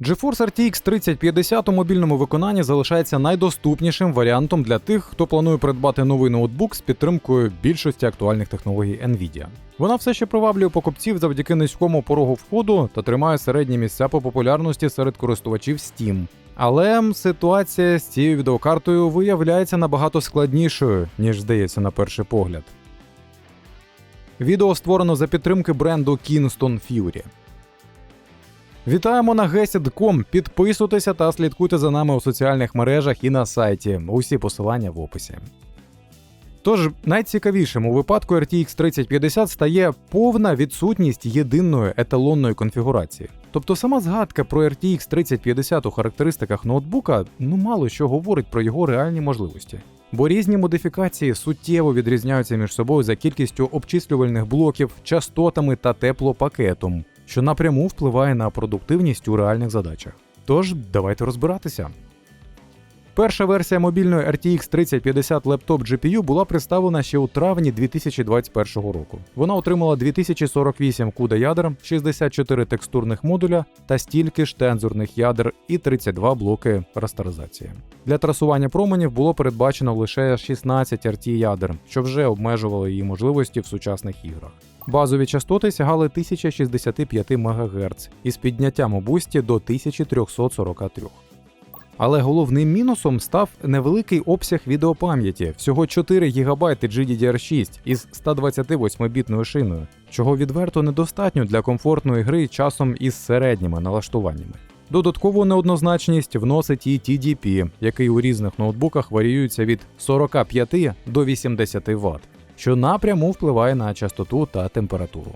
GeForce RTX 3050 у мобільному виконанні залишається найдоступнішим варіантом для тих, хто планує придбати новий ноутбук з підтримкою більшості актуальних технологій Nvidia. Вона все ще приваблює покупців завдяки низькому порогу входу та тримає середні місця по популярності серед користувачів Steam. Але ситуація з цією відеокартою виявляється набагато складнішою, ніж здається на перший погляд. Відео створено за підтримки бренду Kingston Fury. Вітаємо на Gesid.com. Підписуйтеся та слідкуйте за нами у соціальних мережах і на сайті. Усі посилання в описі. Тож найцікавішим у випадку RTX 3050 стає повна відсутність єдиної еталонної конфігурації. Тобто сама згадка про RTX 3050 у характеристиках ноутбука ну мало що говорить про його реальні можливості. Бо різні модифікації суттєво відрізняються між собою за кількістю обчислювальних блоків, частотами та теплопакетом, що напряму впливає на продуктивність у реальних задачах. Тож давайте розбиратися. Перша версія мобільної RTX 3050 Laptop GPU була представлена ще у травні 2021 року. Вона отримала 2048 CUDA ядер, 64 текстурних модуля та стільки ж тензорних ядер і 32 блоки растеризації. Для трасування променів було передбачено лише 16 RT ядер, що вже обмежувало її можливості в сучасних іграх. Базові частоти сягали 1065 МГц із підняттям у бусті до 1343. Але головним мінусом став невеликий обсяг відеопам'яті всього 4 ГБ GDDR6 із 128-бітною шиною, чого відверто недостатньо для комфортної гри часом із середніми налаштуваннями. Додаткову неоднозначність вносить і TDP, який у різних ноутбуках варіюється від 45 до 80 Вт, що напряму впливає на частоту та температуру.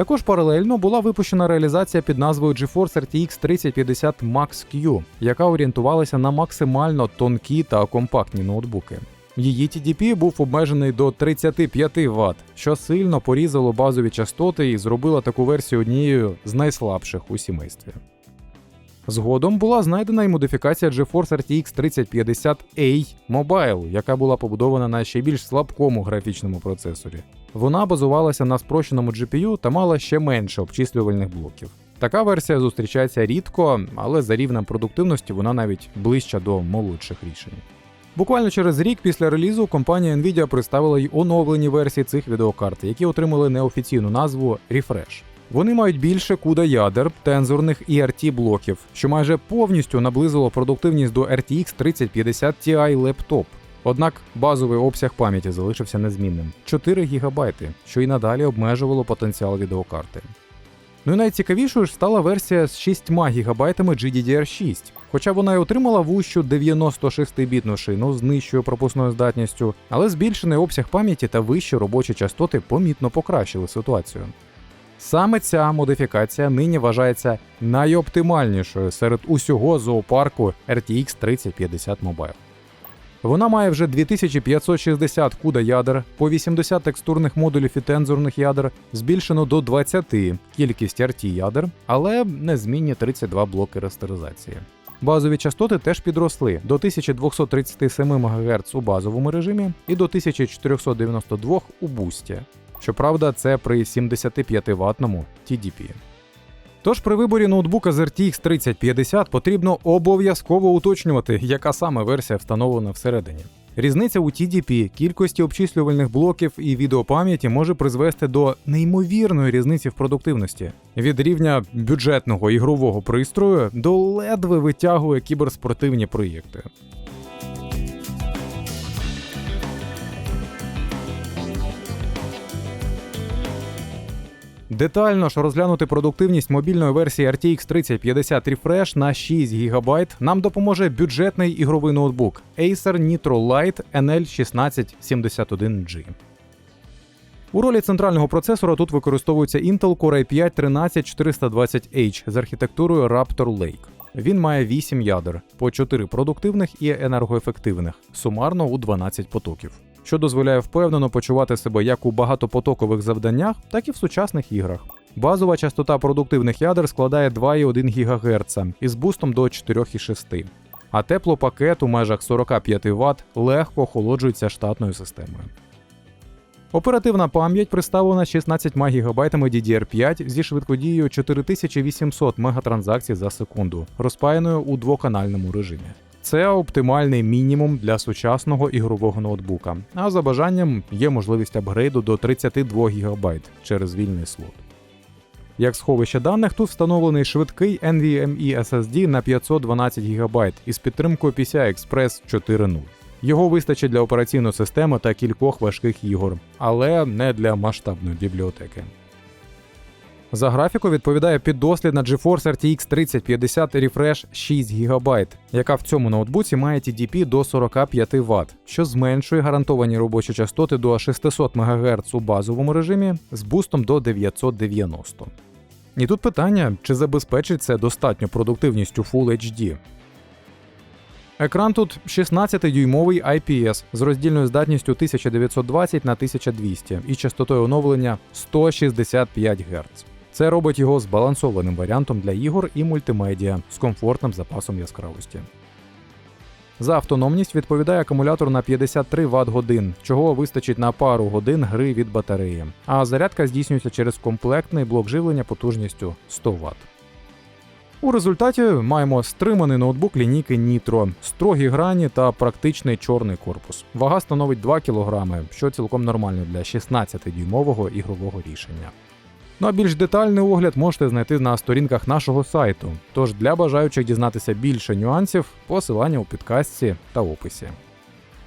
Також паралельно була випущена реалізація під назвою GeForce RTX 3050 Max Q, яка орієнтувалася на максимально тонкі та компактні ноутбуки. Її TDP був обмежений до 35 Вт, що сильно порізало базові частоти і зробило таку версію однією з найслабших у сімействі. Згодом була знайдена й модифікація GeForce RTX 3050 A Mobile, яка була побудована на ще більш слабкому графічному процесорі. Вона базувалася на спрощеному GPU та мала ще менше обчислювальних блоків. Така версія зустрічається рідко, але за рівнем продуктивності вона навіть ближча до молодших рішень. Буквально через рік після релізу компанія Nvidia представила й оновлені версії цих відеокарт, які отримали неофіційну назву Refresh. Вони мають більше CUDA ядер, тензорних і RT блоків, що майже повністю наблизило продуктивність до RTX 3050 Ti Laptop. Однак базовий обсяг пам'яті залишився незмінним 4 ГБ, що й надалі обмежувало потенціал відеокарти. Ну і найцікавішою ж стала версія з 6 ГБ GDDR6, хоча вона й отримала вущу 96-бітну шину з нижчою пропускною здатністю, але збільшений обсяг пам'яті та вищі робочі частоти помітно покращили ситуацію. Саме ця модифікація нині вважається найоптимальнішою серед усього зоопарку RTX 3050 Mobile. Вона має вже 2560 CUDA ядер, по 80 текстурних модулів і тензорних ядер, збільшено до 20 кількість RT ядер, але незмінні 32 блоки растеризації. Базові частоти теж підросли до 1237 МГц у базовому режимі і до 1492 у бусті. Щоправда, це при 75 ватному TDP. Тож при виборі ноутбука з RTX 3050 потрібно обов'язково уточнювати, яка саме версія встановлена всередині. Різниця у TDP, кількості обчислювальних блоків і відеопам'яті може призвести до неймовірної різниці в продуктивності від рівня бюджетного ігрового пристрою до ледве витягує кіберспортивні проєкти. Детально ж розглянути продуктивність мобільної версії RTX 3050 Refresh на 6 ГБ нам допоможе бюджетний ігровий ноутбук Acer Nitro Lite NL1671G. У ролі центрального процесора тут використовується Intel Core i5 13420H з архітектурою Raptor Lake. Він має 8 ядер, по 4 продуктивних і енергоефективних, сумарно у 12 потоків що дозволяє впевнено почувати себе як у багатопотокових завданнях, так і в сучасних іграх. Базова частота продуктивних ядер складає 2,1 ГГц із бустом до 4,6. А теплопакет у межах 45 Вт легко охолоджується штатною системою. Оперативна пам'ять представлена 16 ГБ DDR5 зі швидкодією 4800 мегатранзакцій за секунду, розпаяною у двоканальному режимі. Це оптимальний мінімум для сучасного ігрового ноутбука, а за бажанням є можливість апгрейду до 32 ГБ через вільний слот. Як сховище даних, тут встановлений швидкий NVMe SSD на 512 ГБ із підтримкою PCI Express 4.0. Його вистачить для операційної системи та кількох важких ігор, але не для масштабної бібліотеки. За графіку відповідає піддослідна GeForce RTX 3050 Refresh 6 ГБ, яка в цьому ноутбуці має TDP до 45 Вт, що зменшує гарантовані робочі частоти до 600 МГц у базовому режимі з бустом до 990. І тут питання, чи забезпечить це достатньо продуктивністю Full HD. Екран тут 16-дюймовий IPS з роздільною здатністю 1920 на 1200 і частотою оновлення 165 Гц. Це робить його збалансованим варіантом для ігор і мультимедіа з комфортним запасом яскравості. За автономність відповідає акумулятор на 53 Вт годин, чого вистачить на пару годин гри від батареї. А зарядка здійснюється через комплектний блок живлення потужністю 100 Вт. У результаті маємо стриманий ноутбук лінійки Nitro, строгі грані та практичний чорний корпус. Вага становить 2 кг, що цілком нормально для 16-дюймового ігрового рішення. Ну а більш детальний огляд можете знайти на сторінках нашого сайту. Тож для бажаючих дізнатися більше нюансів, посилання у підкастці та описі.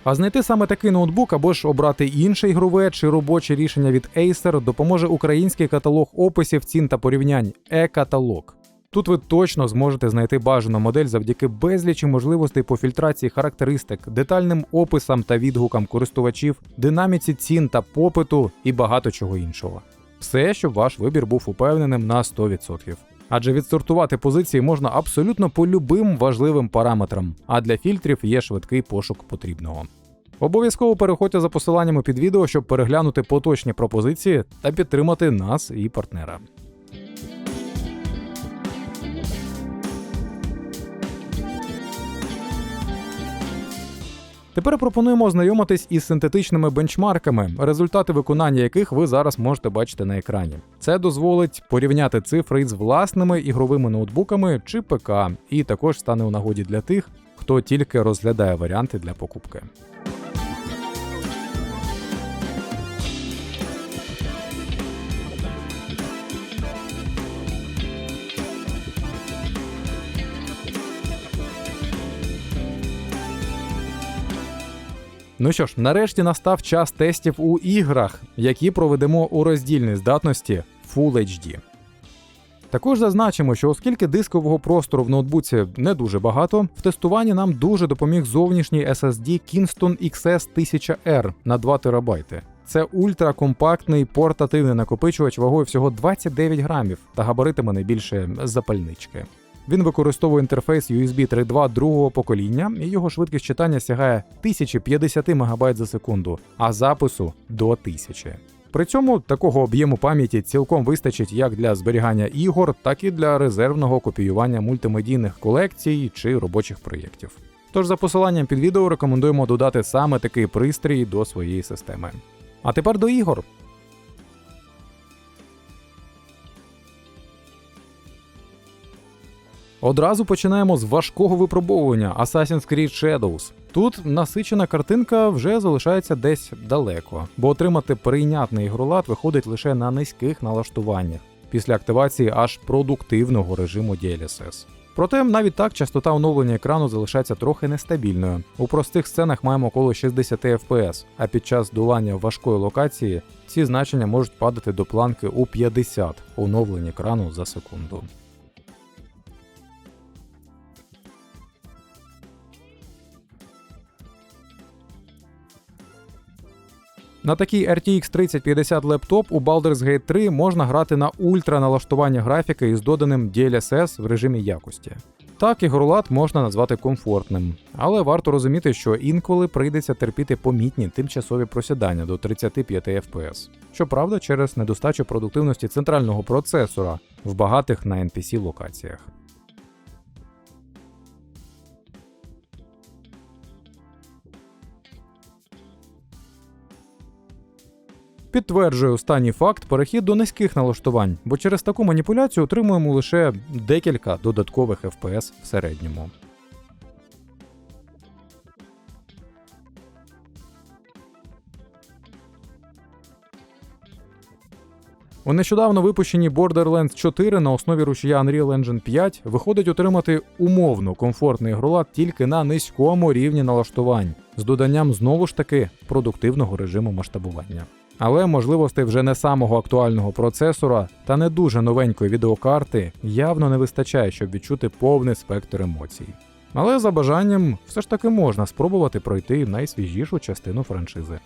А знайти саме такий ноутбук або ж обрати інше ігрове чи робоче рішення від Acer допоможе український каталог описів, цін та порівнянь e-каталог. Тут ви точно зможете знайти бажану модель завдяки безлічі можливостей по фільтрації характеристик, детальним описам та відгукам користувачів, динаміці цін та попиту і багато чого іншого. Все, щоб ваш вибір був упевненим на 100%. Адже відсортувати позиції можна абсолютно по любим важливим параметрам, а для фільтрів є швидкий пошук потрібного. Обов'язково переходьте за посиланнями під відео, щоб переглянути поточні пропозиції та підтримати нас і партнера. Тепер пропонуємо ознайомитись із синтетичними бенчмарками, результати виконання яких ви зараз можете бачити на екрані. Це дозволить порівняти цифри із власними ігровими ноутбуками чи ПК, і також стане у нагоді для тих, хто тільки розглядає варіанти для покупки. Ну що ж, нарешті настав час тестів у іграх, які проведемо у роздільній здатності Full HD. Також зазначимо, що оскільки дискового простору в ноутбуці не дуже багато, в тестуванні нам дуже допоміг зовнішній SSD Kingston XS 1000R на 2 ТБ. Це ультракомпактний портативний накопичувач вагою всього 29 грамів та габаритами не більше запальнички. Він використовує інтерфейс USB 3.2 другого покоління, і його швидкість читання сягає 1050 МБ за секунду, а запису до 1000. При цьому такого об'єму пам'яті цілком вистачить як для зберігання ігор, так і для резервного копіювання мультимедійних колекцій чи робочих проєктів. Тож за посиланням під відео рекомендуємо додати саме такий пристрій до своєї системи. А тепер до ігор. Одразу починаємо з важкого випробовування Assassin's Creed Shadows. Тут насичена картинка вже залишається десь далеко, бо отримати прийнятний ігролад виходить лише на низьких налаштуваннях після активації аж продуктивного режиму DLSS. Проте навіть так частота оновлення екрану залишається трохи нестабільною. У простих сценах маємо около 60 FPS, а під час долання важкої локації ці значення можуть падати до планки у 50 оновлень екрану за секунду. На такий RTX 3050 лептоп у Baldur's Gate 3 можна грати на ультра налаштування графіки із доданим DLSS в режимі якості. Так, ігролад можна назвати комфортним, але варто розуміти, що інколи прийдеться терпіти помітні тимчасові просідання до 35 FPS. Щоправда, через недостачу продуктивності центрального процесора в багатих на NPC локаціях. Підтверджує останній факт перехід до низьких налаштувань, бо через таку маніпуляцію отримуємо лише декілька додаткових FPS в середньому. У нещодавно випущеній Borderlands 4 на основі рушія Unreal Engine 5 виходить отримати умовно комфортний ігролад тільки на низькому рівні налаштувань з доданням знову ж таки продуктивного режиму масштабування. Але можливостей вже не самого актуального процесора та не дуже новенької відеокарти явно не вистачає, щоб відчути повний спектр емоцій. Але за бажанням все ж таки можна спробувати пройти найсвіжішу частину франшизи.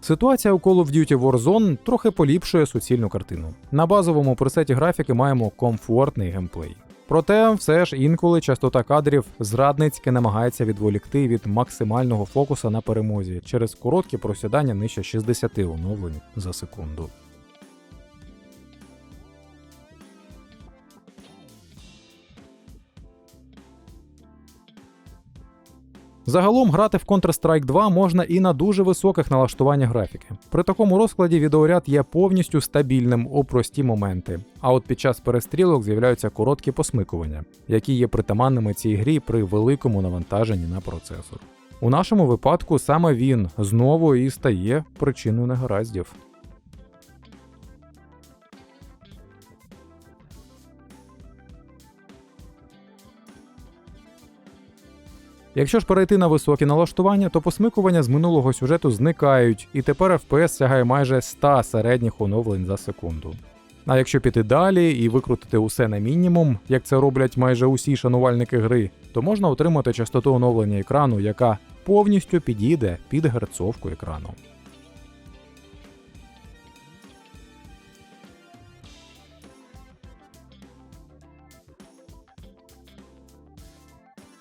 Ситуація у Call of Duty Warzone трохи поліпшує суцільну картину. На базовому пресеті графіки маємо комфортний геймплей. Проте, все ж інколи частота кадрів зрадницьки намагається відволікти від максимального фокуса на перемозі через короткі просідання нижче 60 оновлень за секунду. Загалом грати в Counter-Strike 2 можна і на дуже високих налаштуваннях графіки. При такому розкладі відеоряд є повністю стабільним у прості моменти. А от під час перестрілок з'являються короткі посмикування, які є притаманними цій грі при великому навантаженні на процесор. У нашому випадку саме він знову і стає причиною негараздів. Якщо ж перейти на високі налаштування, то посмикування з минулого сюжету зникають, і тепер FPS сягає майже 100 середніх оновлень за секунду. А якщо піти далі і викрутити усе на мінімум, як це роблять майже усі шанувальники гри, то можна отримати частоту оновлення екрану, яка повністю підійде під герцовку екрану.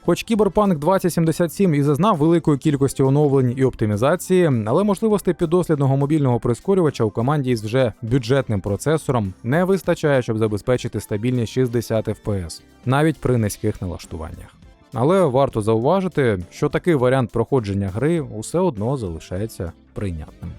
Хоч Cyberpunk 2077 і зазнав великої кількості оновлень і оптимізації, але можливостей піддослідного мобільного прискорювача у команді із вже бюджетним процесором не вистачає, щоб забезпечити стабільні 60 FPS, навіть при низьких налаштуваннях. Але варто зауважити, що такий варіант проходження гри усе одно залишається прийнятним.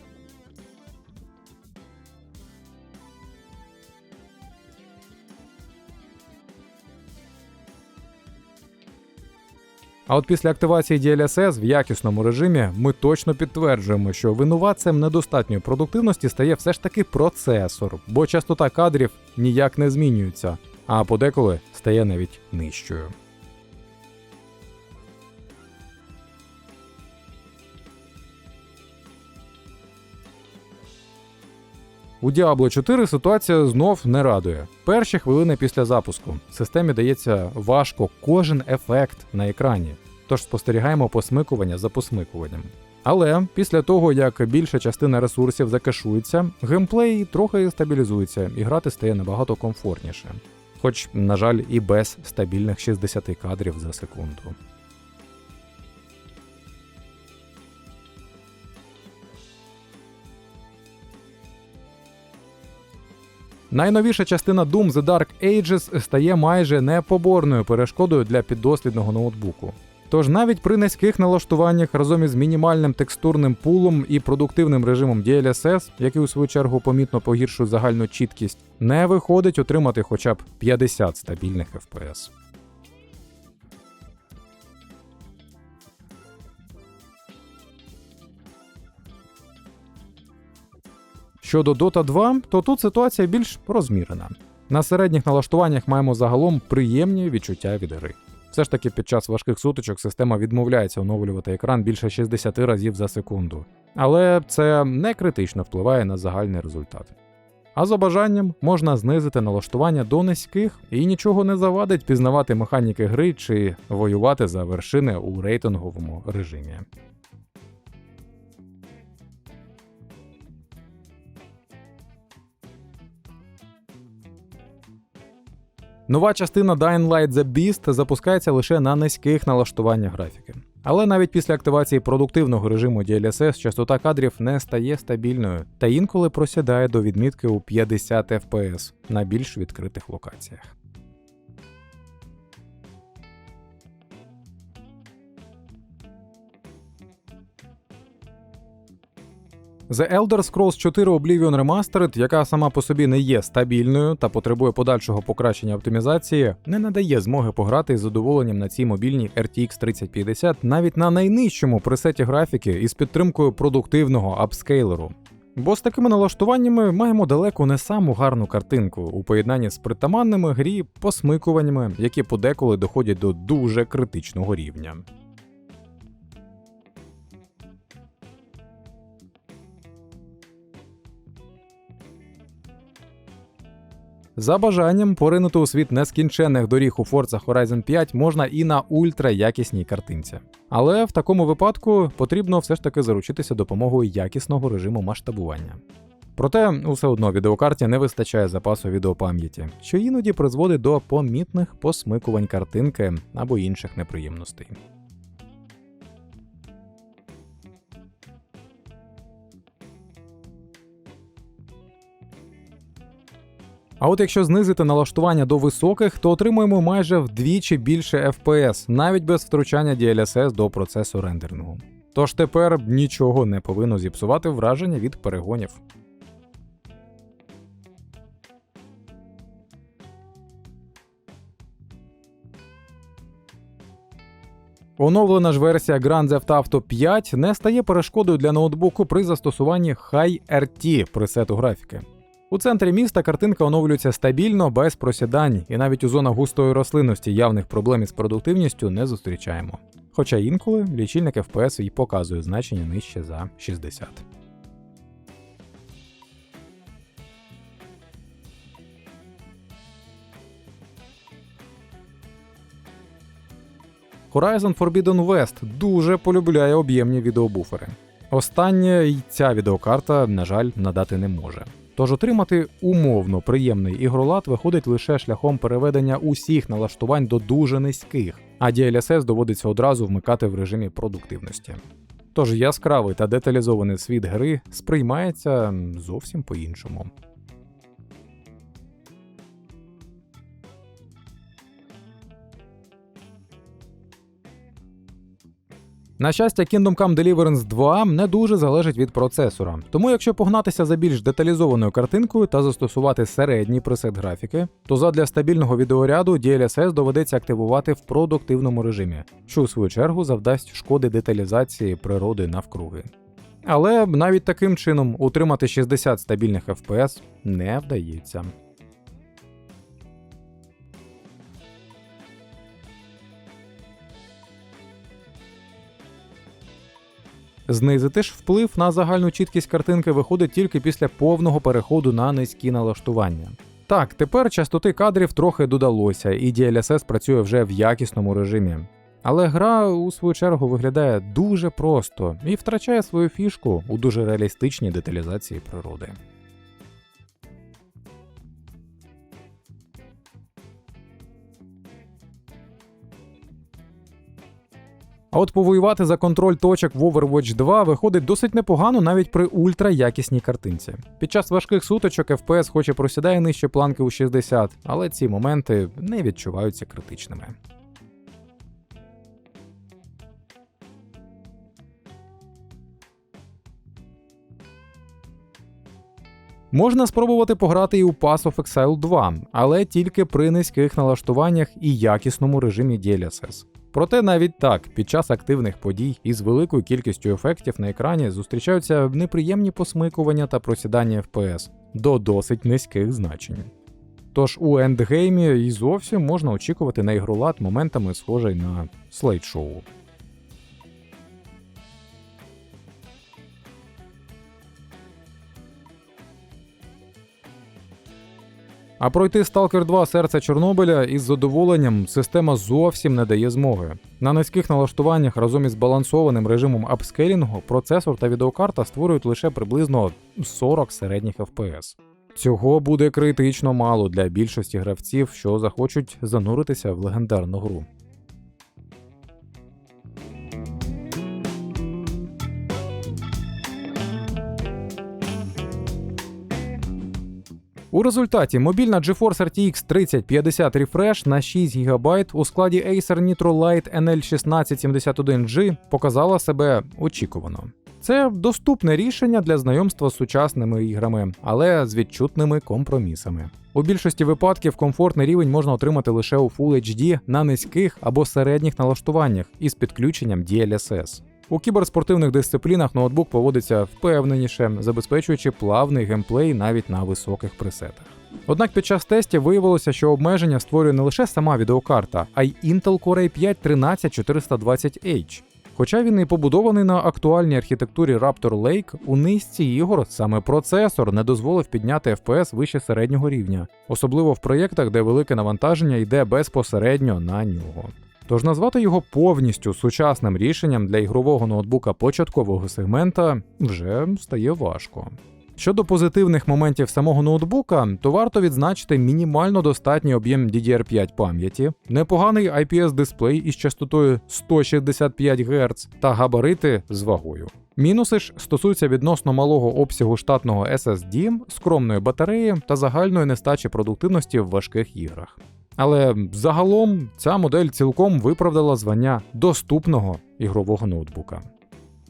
А от після активації DLSS в якісному режимі ми точно підтверджуємо, що винуватцем недостатньої продуктивності стає все ж таки процесор, бо частота кадрів ніяк не змінюється, а подеколи стає навіть нижчою. У Diablo 4 ситуація знов не радує. Перші хвилини після запуску системі дається важко кожен ефект на екрані, тож спостерігаємо посмикування за посмикуванням. Але після того, як більша частина ресурсів закешується, геймплей трохи стабілізується і грати стає набагато комфортніше. Хоч, на жаль, і без стабільних 60 кадрів за секунду. Найновіша частина Doom The Dark Ages стає майже непоборною перешкодою для піддослідного ноутбуку. Тож навіть при низьких налаштуваннях разом із мінімальним текстурним пулом і продуктивним режимом DLSS, який у свою чергу помітно погіршує загальну чіткість, не виходить отримати хоча б 50 стабільних FPS. Щодо Dota 2, то тут ситуація більш розмірена. На середніх налаштуваннях маємо загалом приємні відчуття від гри. Все ж таки під час важких сутичок система відмовляється оновлювати екран більше 60 разів за секунду. Але це не критично впливає на загальний результат. А за бажанням можна знизити налаштування до низьких і нічого не завадить пізнавати механіки гри чи воювати за вершини у рейтинговому режимі. Нова частина Dying Light The Beast запускається лише на низьких налаштуваннях графіки. Але навіть після активації продуктивного режиму DLSS частота кадрів не стає стабільною та інколи просідає до відмітки у 50 FPS на більш відкритих локаціях. The Elder Scrolls 4 Oblivion Remastered, яка сама по собі не є стабільною та потребує подальшого покращення оптимізації, не надає змоги пограти із задоволенням на цій мобільній RTX 3050 навіть на найнижчому пресеті графіки із підтримкою продуктивного апскейлеру. Бо з такими налаштуваннями маємо далеко не саму гарну картинку у поєднанні з притаманними грі посмикуваннями, які подеколи доходять до дуже критичного рівня. За бажанням поринути у світ нескінченних доріг у Forza Horizon 5 можна і на ультраякісній картинці. Але в такому випадку потрібно все ж таки заручитися допомогою якісного режиму масштабування. Проте усе одно відеокарті не вистачає запасу відеопам'яті, що іноді призводить до помітних посмикувань картинки або інших неприємностей. А от якщо знизити налаштування до високих, то отримуємо майже вдвічі більше FPS, навіть без втручання DLSS до процесу рендерингу. Тож тепер нічого не повинно зіпсувати враження від перегонів. Оновлена ж версія Grand Theft Auto 5 не стає перешкодою для ноутбуку при застосуванні High RT пресету графіки. У центрі міста картинка оновлюється стабільно, без просідань, і навіть у зонах густої рослинності явних проблем із продуктивністю не зустрічаємо. Хоча інколи лічильник FPS і показує значення нижче за 60. Horizon Forbidden West дуже полюбляє об'ємні відеобуфери. Останнє й ця відеокарта, на жаль, надати не може. Тож отримати умовно приємний ігролад виходить лише шляхом переведення усіх налаштувань до дуже низьких, а DLSS доводиться одразу вмикати в режимі продуктивності. Тож яскравий та деталізований світ гри сприймається зовсім по-іншому. На щастя, Kingdom Come Deliverance 2 не дуже залежить від процесора, тому якщо погнатися за більш деталізованою картинкою та застосувати середній пресет графіки, то задля стабільного відеоряду DLSS доведеться активувати в продуктивному режимі, що у свою чергу завдасть шкоди деталізації природи навкруги. Але навіть таким чином утримати 60 стабільних FPS не вдається. Знизити ж вплив на загальну чіткість картинки виходить тільки після повного переходу на низькі налаштування. Так, тепер частоти кадрів трохи додалося, і DLSS працює вже в якісному режимі. Але гра, у свою чергу, виглядає дуже просто і втрачає свою фішку у дуже реалістичній деталізації природи. А от повоювати за контроль точок в Overwatch 2 виходить досить непогано навіть при ультраякісній картинці. Під час важких суточок FPS хоч і просідає нижче планки у 60, але ці моменти не відчуваються критичними. Можна спробувати пограти і у Pass of Exile 2, але тільки при низьких налаштуваннях і якісному режимі DLSS. Проте навіть так, під час активних подій із великою кількістю ефектів на екрані зустрічаються неприємні посмикування та просідання FPS до досить низьких значень. Тож у ендгеймі і зовсім можна очікувати на ігролад моментами схожий на слайд-шоу. А пройти Stalker 2 серце Чорнобиля із задоволенням система зовсім не дає змоги. На низьких налаштуваннях разом із збалансованим режимом апскейлінгу процесор та відеокарта створюють лише приблизно 40 середніх FPS. Цього буде критично мало для більшості гравців, що захочуть зануритися в легендарну гру. У результаті мобільна GeForce RTX 3050 Refresh на 6 ГБ у складі Acer Nitro Lite NL1671G показала себе очікувано. Це доступне рішення для знайомства з сучасними іграми, але з відчутними компромісами. У більшості випадків комфортний рівень можна отримати лише у Full HD на низьких або середніх налаштуваннях із підключенням DLSS. У кіберспортивних дисциплінах ноутбук поводиться впевненіше, забезпечуючи плавний геймплей навіть на високих пресетах. Однак під час тестів виявилося, що обмеження створює не лише сама відеокарта, а й Intel Core i5 13420H. Хоча він і побудований на актуальній архітектурі Raptor Lake, у низці ігор саме процесор не дозволив підняти FPS вище середнього рівня, особливо в проєктах, де велике навантаження йде безпосередньо на нього. Тож назвати його повністю сучасним рішенням для ігрового ноутбука початкового сегмента вже стає важко. Щодо позитивних моментів самого ноутбука, то варто відзначити мінімально достатній об'єм DDR5 пам'яті, непоганий IPS-дисплей із частотою 165 Гц та габарити з вагою. Мінуси ж стосуються відносно малого обсягу штатного SSD, скромної батареї та загальної нестачі продуктивності в важких іграх. Але загалом ця модель цілком виправдала звання доступного ігрового ноутбука.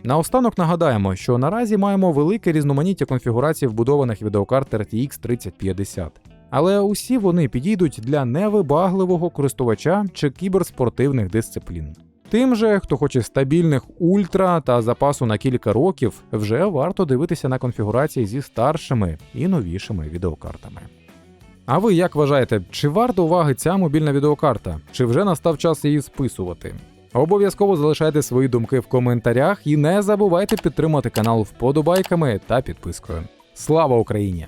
Наостанок нагадаємо, що наразі маємо велике різноманіття конфігурацій вбудованих відеокарт RTX 3050. Але усі вони підійдуть для невибагливого користувача чи кіберспортивних дисциплін. Тим же, хто хоче стабільних ультра та запасу на кілька років, вже варто дивитися на конфігурації зі старшими і новішими відеокартами. А ви як вважаєте, чи варта уваги ця мобільна відеокарта? Чи вже настав час її списувати? Обов'язково залишайте свої думки в коментарях і не забувайте підтримати канал вподобайками та підпискою. Слава Україні!